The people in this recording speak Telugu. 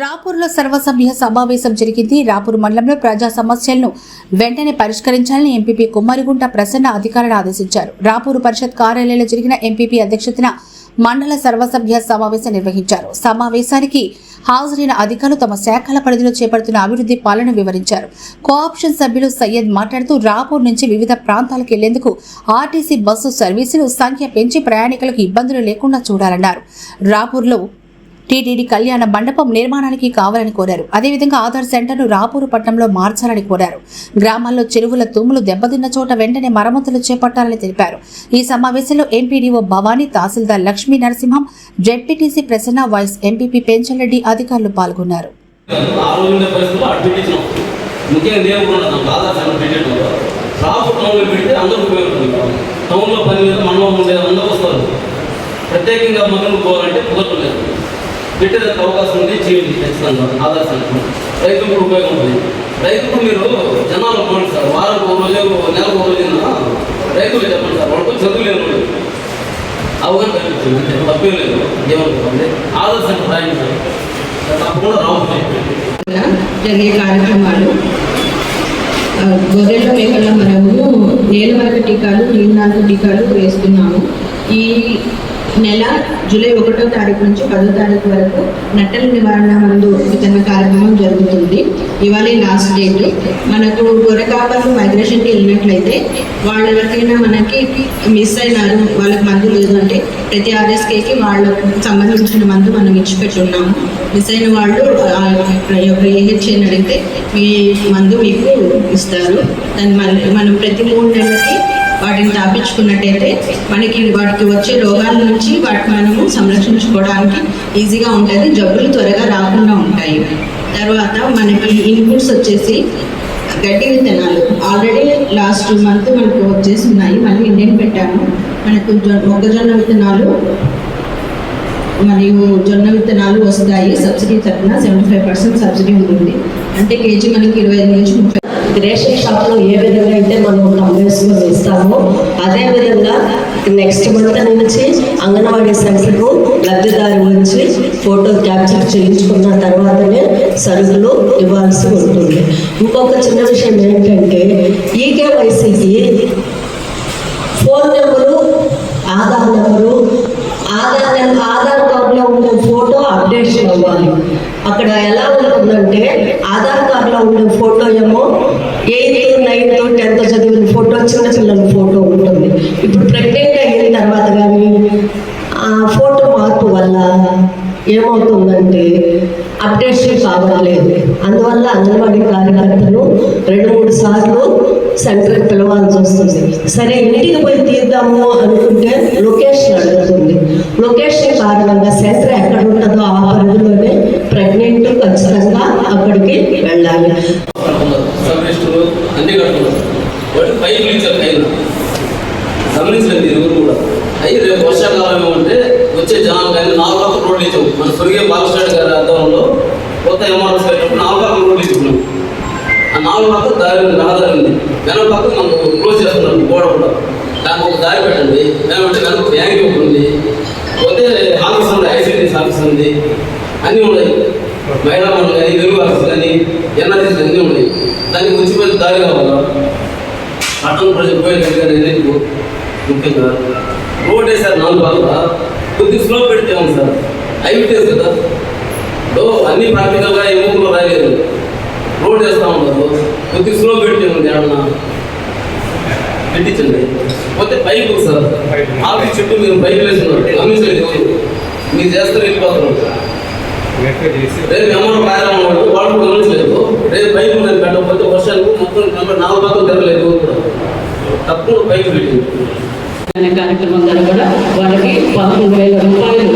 రాపూర్లో సర్వసభ్య సమావేశం జరిగింది. రాపూర్ మండలంలో ప్రజా సమస్యలను వెంటనే పరిష్కరించాలని ఎంపీపీ కుమారిగుంట ప్రసన్న అధికారులను ఆదేశించారు. రాపూర్ పరిషత్ కార్యాలయంలో జరిగిన ఎంపీపీ అధ్యక్షతన మండల సర్వసభ్య సమావేశం నిర్వహించారు. సమావేశానికి హాజరైన అధికారులు తమ శాఖల పరిధిలో చేపడుతున్న అభివృద్ధి పాలన వివరించారు. కోఆప్షన్ సభ్యులు సయ్యద్ మాట్లాడుతూ రాపూర్ నుంచి వివిధ ప్రాంతాలకు వెళ్ళేందుకు ఆర్టీసీ బస్సు సర్వీసులు సంఖ్య పెంచి ప్రయాణికులకు ఇబ్బందులు లేకుండా చూడాలన్నారు. రాపూర్లో టీటీడీ కళ్యాణ మండపం నిర్మాణానికి కావాలని కోరారు. అదేవిధంగా ఆధార్ సెంటర్ను రాపూరు పట్టణంలో మార్చాలని కోరారు. గ్రామాల్లో చెరువుల తుమ్ములు దెబ్బతిన్న చోట వెంటనే మరమ్మతులు చేపట్టాలని తెలిపారు. ఈ సమావేశంలో MPDO Bhavani tahsildar Lakshmi Narasimham ZPTC Prasanna vice MPP Penchalareddy అధికారులు పాల్గొన్నారు. ముఖ్యంగా నేను కూడా ఆధార్ సెంటర్ పెట్టేటప్పుడు రాపు టౌన్లో పెడితే అందరూ ఉపయోగపడుతుంది టౌన్లో పని మీద మండలం అందరూ వస్తారు ప్రత్యేకంగా మగలు పోవాలంటే కుదరలేదు పెట్టేదానికి అవకాశం ఉంది చేయండి ఖచ్చితంగా. ఆధార్ సెంటర్ రైతు కూడా ఉపయోగం ఉంటుంది రైతుకు మీరు జనాలు పోండి సార్. వారం ఒక రోజు నెలకు ఒక రోజు రైతులు చెప్పండి సార్. వాళ్ళకు చదువు లేని అవగాహన కల్పించింది అంటే తప్పేం లేదు. ఏమనుకోండి ఆధార్ సెంటర్ రాయండి సార్. తప్పకుండా రావచ్చు జరిగే కార్యక్రమాలు. గొర్రెల మేకల మనము నేలవరక టీకాలు నీళ్ళనాక టీకాలు వేస్తున్నాము. ఈ నెల జూలై ఒకటో తారీఖు నుంచి పదో తారీఖు వరకు నట్టల నివారణ మందు వితరణ కార్యక్రమం జరుగుతుంది. ఇవాళ లాస్ట్ డేట్ మనకు గొర్రెకాపర్లు మైగ్రేషన్కి వెళ్ళినట్లయితే వాళ్ళు ఎవరికైనా మనకి మిస్ అయినారు వాళ్ళకి మందు లేదు అంటే ప్రతి ఆర్ఎస్కేకి వాళ్ళకు సంబంధించిన మందు మనం ఇచ్చి పెట్టున్నాము. మిస్ అయిన వాళ్ళు యొక్క ఏహెచ్ఏని అడిగితే మీ మందు మీకు ఇస్తారు. దాన్ని మనం ప్రతి మూడు నెలలకి వాటిని తాపించుకున్నట్టయితే మనకి వాటికి వచ్చే రోగాల నుంచి వాటిని మనము సంరక్షించుకోవడానికి ఈజీగా ఉంటుంది జబ్బులు త్వరగా రాకుండా ఉంటాయి. తర్వాత మనకి ఇన్పుట్స్ వచ్చేసి గడ్డి విత్తనాలు ఆల్రెడీ లాస్ట్ మంత్ మనకు వచ్చేసి ఉన్నాయి. మళ్ళీ ఇండియన్ పెట్టాము. మనకు మొక్కజొన్న విత్తనాలు మరియు జొన్న విత్తనాలు వస్తాయి. సబ్సిడీ తరఫున సెవెంటీ ఫైవ్ పర్సెంట్ సబ్సిడీ ఉంటుంది. అంటే కేజీ మనకి ఇరవై ఐదు నుంచి ముప్పై రేషన్ షాప్లో ఏ విధంగా అయితే మనం కంపెనీస్లో వేస్తామో అదే విధంగా నెక్స్ట్ మంత్ నుంచి అంగన్వాడీ సెంటర్కు లబ్ధిదారు వచ్చి ఫోటో క్యాప్చర్ చేయించుకున్న తర్వాతనే సరుకులు ఇవ్వాల్సి ఉంటుంది. ఇంకొక చిన్న విషయం ఏంటంటే ఈకేవైసీకి కేవైసీకి number Aadhaar number Aadhaar number Aadhaar కార్డులో ఉండే ఫోటో అప్డేషన్ అవ్వాలి. అక్కడ ఎలా ఉంటుందంటే ఆధార్ కార్డులో ఉండే ఫోటో ఏమో ఎయిత్ నైన్త్ టెన్త్ చదివిన ఫోటో చిన్న చిన్నపిల్లల ఫోటో ఉంటుంది. ఇప్పుడు ప్రెగ్నెంట్ అయిన తర్వాత కానీ ఆ ఫోటో మార్పు వల్ల ఏమవుతుందంటే అప్డేషన్ కావట్లేదు. అందువల్ల అంగన్వాడీ కార్యకర్తలు రెండు మూడు సార్లు సెంటర్కి పిలవాల్సి వస్తుంది. సరే ఇంటికి పోయి తీద్దాము అనుకుంటే లొకేషన్ అడుగుతుంది. లొకేషన్ కారణంగా సెంటర్ ఎక్కడ ఉంటుందో ఆ పరిధిలోనే ప్రెగ్నెంట్ ఖచ్చితంగా అక్కడికి వెళ్ళాలి. గమనించండి ఇరువురు కూడా. అయ్యి రేపు వర్షాకాలం ఏమంటే వచ్చే జనాలు కానీ నాలుగు రోడ్లు ఇచ్చాం. మన సురిగే బాలకృష్ణ గారి అర్థంలో కొత్త ఎంఆర్ఎస్ పెట్టినప్పుడు నాలుగు పక్కల రోడ్లు ఇచ్చుకున్నాం ఆ నాలుగు పక్కల దారి ఉంది రహదారి ఉంది. వెనక పక్క మనం క్లోజ్ చేస్తున్నాం గోడ కూడా. దానికి ఒక దారి పెట్టండి. ఏమంటే వెనక బ్యాంక్ ఒకటి ఉంది. పోతే ఆఫీస్ ఉంది ఐసీడీఎస్ ఆఫీస్ ఉంది. అన్నీ ఉన్నాయి. మహిళా మండలి కానీ వెలుగు ఆఫీస్ కానీ ఎన్ఆర్సీస్ అన్నీ ఉన్నాయి. దానికి వచ్చిపోయిన దారి కావాలా? పట్టణ ప్రజలు పోయేది కానీ ఎందుకు? ముఖ్యంగా రోడ్ వేసారు నాలుగు పక్కల కొద్ది స్లో పెడితే ఉంది సార్? ఐవిటేస్ కదా. అన్ని ప్రాక్టికల్గా ఎముకలు రాలేదు రోడ్ వేస్తా ఉన్నారు. కొద్ది స్లో పెట్టింది ఏమన్నా? పెట్టించండి. పోతే పైపు సార్. ఆఫీస్ చుట్టూ మీరు పైపు వేస్తున్నారు గమనించలేదు మీరు చేస్తారు వెళ్ళిపోతున్నారు రేపు ఎవరు కార్యక్రమం వాళ్ళు వాళ్ళు గమనించలేదు. రేపు పైపు నేను పెట్టకపోతే వర్షానికి మొత్తం నాలుగు పక్కలు తెరలేదు తక్కువ పైపు పెట్టింది అనే కార్యక్రమం ద్వారా కూడా వాళ్ళకి పదకొండు వేల రూపాయలు